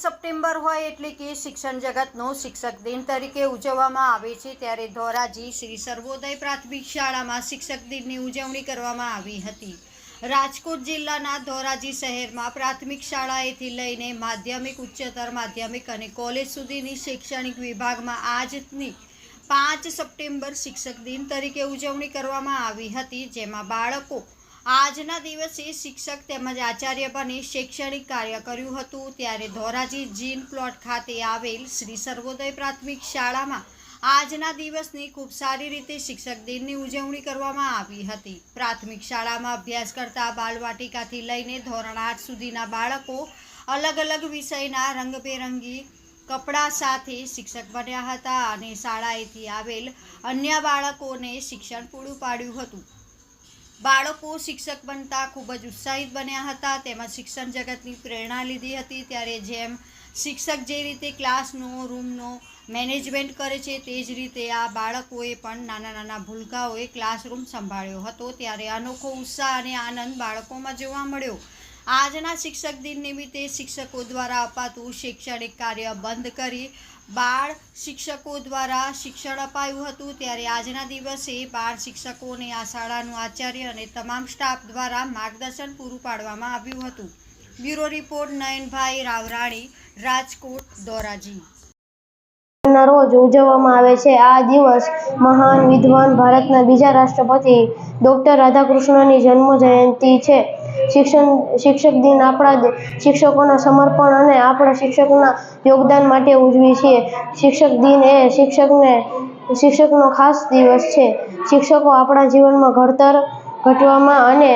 September હોય એટલે કે શિક્ષણ જગતનો શિક્ષક દિન તરીકે ઉજવવામાં આવે છે, ત્યારે ધોરાજી શ્રી સર્વોદય પ્રાથમિક શાળામાં શિક્ષક દિનની ઉજવણી કરવામાં આવી હતી. રાજકોટ જિલ્લાના ધોરાજી શહેરમાં પ્રાથમિક શાળાએથી લઈને માધ્યમિક, ઉચ્ચતર માધ્યમિક અને કોલેજ સુધીની શૈક્ષણિક વિભાગમાં આજની પાંચ સપ્ટેમ્બર શિક્ષક દિન તરીકે ઉજવણી કરવામાં આવી હતી, જેમાં બાળકો આજના દિવસે શિક્ષક તેમજ આચાર્ય બની શૈક્ષણિક કાર્ય કર્યું હતું. ત્યારે ધોરાજી જીન પ્લોટ ખાતે આવેલ શ્રી સર્વોદય પ્રાથમિક શાળામાં આજના દિવસની ખૂબ સારી રીતે શિક્ષક દિનની ઉજવણી કરવામાં આવી હતી. પ્રાથમિક શાળામાં અભ્યાસ કરતા બાલવાટિકાથી લઈને ધોરણ આઠ સુધીના બાળકો અલગ અલગ વિષયના રંગબેરંગી કપડાં સાથે શિક્ષક બન્યા હતા અને શાળાએથી આવેલ અન્ય બાળકોને શિક્ષણ પૂરું પાડ્યું હતું. બાળકો શિક્ષક બનતા ખૂબ જ ઉત્સાહિત બન્યા હતા. તેમાં શિક્ષણ જગતની પ્રેરણા લીધી હતી. ત્યારે જેમ શિક્ષક જે રીતે ક્લાસનો, રૂમનો મેનેજમેન્ટ કરે છે, તે જ રીતે આ બાળકોએ પણ નાના નાના ભૂલકાઓએ ક્લાસરૂમ સંભાળ્યો હતો. ત્યારે અનોખો ઉત્સાહ અને આનંદ બાળકોમાં જોવા મળ્યો. આજના શિક્ષક દિન નિમિત્તે શિક્ષકો દ્વારા અપાતું શૈક્ષણિક કાર્ય બંધ કરી બાળ શિક્ષકો દ્વારા શિક્ષણ અપાયું હતું. ત્યારે આજના દિવસે બાળ શિક્ષકોને આ શાળાનું આચાર્ય અને તમામ સ્ટાફ દ્વારા માર્ગદર્શન પૂરું પાડવામાં આવ્યું હતું. Bureau report Nayanbhai Ravrani, Rajkot, Dhoraji. ના રોજ ઉજવવામાં આવે છે. આ દિવસ મહાન વિદ્વાન ભારતના બીજા રાષ્ટ્રપતિ ડૉક્ટર રાધાકૃષ્ણની જન્મ જયંતિ છે. શિક્ષણ, શિક્ષક દિન આપણા શિક્ષકોના સમર્પણ અને આપણા શિક્ષકના યોગદાન માટે ઉજવીએ છીએ. શિક્ષક દિન એ શિક્ષકને, શિક્ષકનો ખાસ દિવસ છે. શિક્ષકો આપણા જીવનમાં ઘડતર, ઘટવામાં અને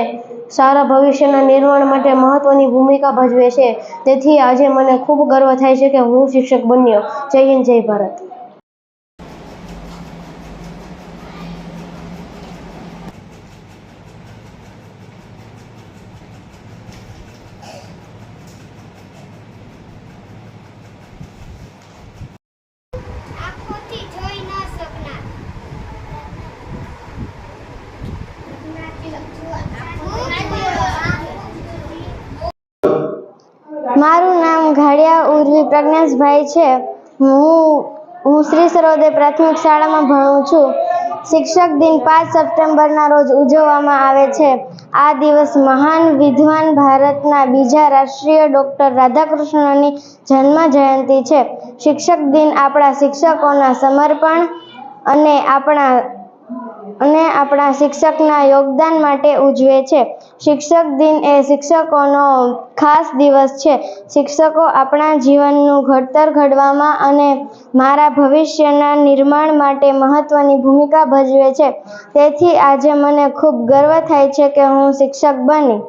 સારા ભવિષ્યના નિર્માણ માટે મહત્વની ભૂમિકા ભજવે છે. તેથી આજે મને ખૂબ ગર્વ થાય છે કે હું શિક્ષક બન્યો. જય હિન્દ, જય ભારત. મારું નામ ઘાડિયા ઉર્વી પ્રજ્ઞેશભાઈ છે. હું હું શ્રી સરોદય પ્રાથમિક શાળામાં ભણું છું. શિક્ષક દિન પાંચ સપ્ટેમ્બરના રોજ ઉજવવામાં આવે છે. આ દિવસ મહાન વિદ્વાન ભારતના બીજા રાષ્ટ્રીય ડૉક્ટર રાધાકૃષ્ણની જન્મ જયંતિ છે. શિક્ષક દિન આપણા શિક્ષકોના સમર્પણ અને આપણા અને આપણા શિક્ષકના યોગદાન માટે ઉજવે છે. શિક્ષક દિન એ શિક્ષકોનો ખાસ દિવસ છે. શિક્ષકો આપણા જીવનનું ઘડતર ઘડવામાં અને મારા ભવિષ્યના નિર્માણ માટે મહત્વની ભૂમિકા ભજવે છે. તેથી આજે મને ખૂબ ગર્વ થાય છે કે હું શિક્ષક બની.